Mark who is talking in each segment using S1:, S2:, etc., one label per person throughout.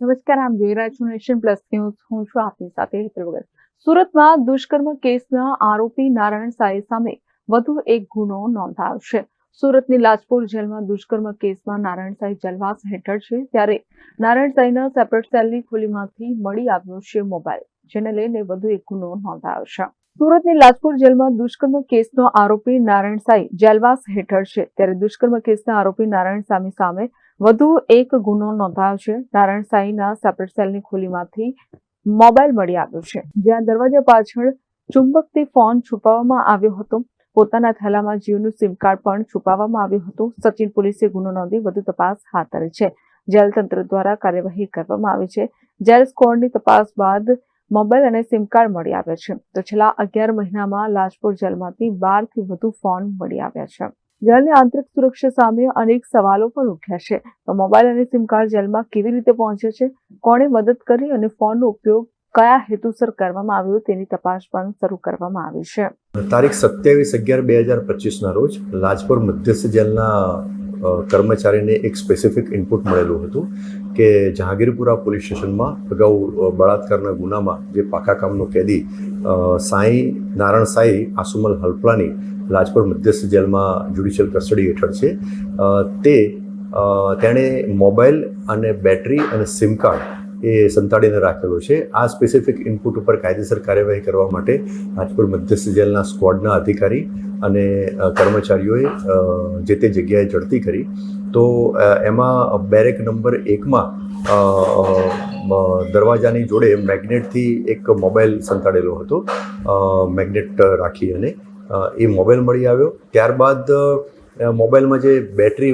S1: નમસ્કાર, આમ જોઈ રહ્યા છું નેશન પ્લસ ન્યૂઝ. હું છું આપની સાથે હેતલ વગર. સુરતમાં દુષ્કર્મ કેસના આરોપી નારાયણ સાંઈ સામે વધુ એક ગુનો નોંધાયો છે. સુરતની લાજપોર જેલમાં દુષ્કર્મ કેસમાં નારાયણ સાંઈ જલવાસ હેઠળ છે, ત્યારે નારાયણ સાંઈના સેપરેટ સેલની ખોલીમાંથી મળી આવ્યો છે મોબાઈલ, જેને લઈને વધુ એક ગુનો નોંધાયો છે. સુરતની લાજપુર જેલમાં દુષ્કર્મ કેસનો આરોપી નારાયણ સાંઈ જેલવાસ હેઠળ છે. ત્યારે દુષ્કર્મ કેસના આરોપી નારાયણ સામી સામે વધુ એક ગુનો નોંધાયો છે. નારાયણ સાંઈના સેપરેટ સેલની ખોલીમાંથી મોબાઈલ મળી આવ્યો છે. જ્યાં દરવાજા પાછળ ચુંબકથી ફોન છુપાવવામાં આવ્યો હતો. પોતાના થેલામાં જીઓનું સિમ કાર્ડ પણ છુપાવવામાં આવ્યું હતું. સચિન પોલીસે ગુનો નોંધી વધુ તપાસ હાથ ધરી છે. જેલ તંત્ર દ્વારા કાર્યવાહી કરવામાં આવી છે. જેલ સ્કોડની તપાસ બાદ મોબાઈલ અને સિમ કાર્ડ મળી આવ્યા છે. તો છેલ્લા અગિયાર મહિનામાં લાજપોર જેલમાંથી બારથી વધુ ફોન મળી આવ્યા છે. જેલની આંતરિક સુરક્ષા સામે અનેક સવાલો પણ ઉઠ્યા છે. તો મોબાઈલ અને સિમ કાર્ડ જેલમાં કેવી રીતે પહોંચે છે? કોણે મદદ કરી અને ફોનનો ઉપયોગ કયા હેતુસર કરવામાં આવ્યો તેની તપાસ પણ શરૂ કરવામાં આવી છે.
S2: તારીખ સત્યાવીસ અગિયાર બે હજાર પચીસના રોજ લાજપોર મધ્યસ્થ જેલના કર્મચારીને એક સ્પેસિફિક ઇનપુટ મળેલું હતું કે જહાંગીરપુરા પોલીસ સ્ટેશનમાં અગાઉ બળાત્કારના ગુનામાં જે પાકા કામનો કેદી સાંઈ નારાયણ સાંઈ આસુમલ હલપલાની લાજપોર મધ્યસ્થ જેલમાં જ્યુડિશિયલ કસ્ટડી હેઠળ છે. તે તેણે મોબાઈલ અને બેટરી અને સિમ કાર્ડ એ સંતાડીને રાખેલો છે. આ સ્પેસિફિક ઇનપુટ ઉપર કાયદેસર કાર્યવાહી કરવા માટે રાજપુર મધ્યસ્થ જેલના સ્ક્વોડના અધિકારી અને કર્મચારીઓએ જે તે જગ્યાએ ઝડપી કરી. તો એમાં બેરેક નંબર એકમાં દરવાજાની જોડે મેગ્નેટથી એક મોબાઈલ સંતાડેલો હતો. મેગ્નેટ રાખી અને એ મોબાઈલ મળી આવ્યો. ત્યારબાદ મોબાઈલમાં જે બેટરી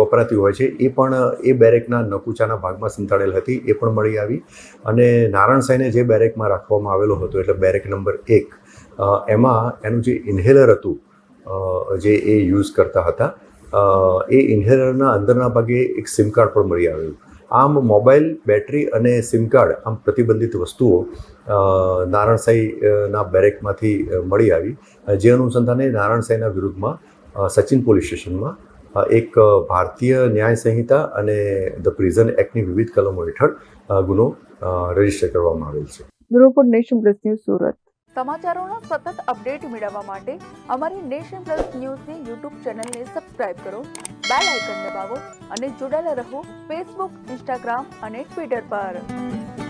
S2: વપરાતી હોય છે, એ પણ, એ બેરેકના નકુચાના ભાગમાં સંતાડેલ હતી, એ પણ મળી આવી. અને નારાયણ સાંઈને જે બેરેકમાં રાખવામાં આવેલો હતો, એટલે બેરેક નંબર એક એમાં એનું જે ઇન્હેલર હતું જે એ યુઝ કરતા હતા એ ઇન્હેલરના અંદરના ભાગે એક સિમ કાર્ડ પણ મળી આવ્યું. આમ મોબાઈલ, બેટરી અને સિમ કાર્ડ, આમ પ્રતિબંધિત વસ્તુઓ નારાયણ સાંઈના બેરેકમાંથી મળી આવી. જે અનુસંધાને નારાયણ સાંઈના વિરુદ્ધમાં સચિન પોલીસ સ્ટેશનમાં એક ભારતીય ન્યાય સંહિતા અને ધ પ્રિઝન એક્ટની વિવિધ કલમો હેઠળ ગુનો રજિસ્ટર કરવામાં આવેલ છે.
S1: Bureau report Nation Plus News Surat.
S3: સમાચારોનો સતત અપડેટ મેળવવા માટે અમારી નેશન પ્લસ ન્યૂઝની યુટ્યુબ ચેનલને સબસ્ક્રાઇબ કરો બેલ આઇકન દબાવો અને જોડાયેલા રહો ફેસબુક ઇન્સ્ટાગ્રામ અને ટ્વિટર પર.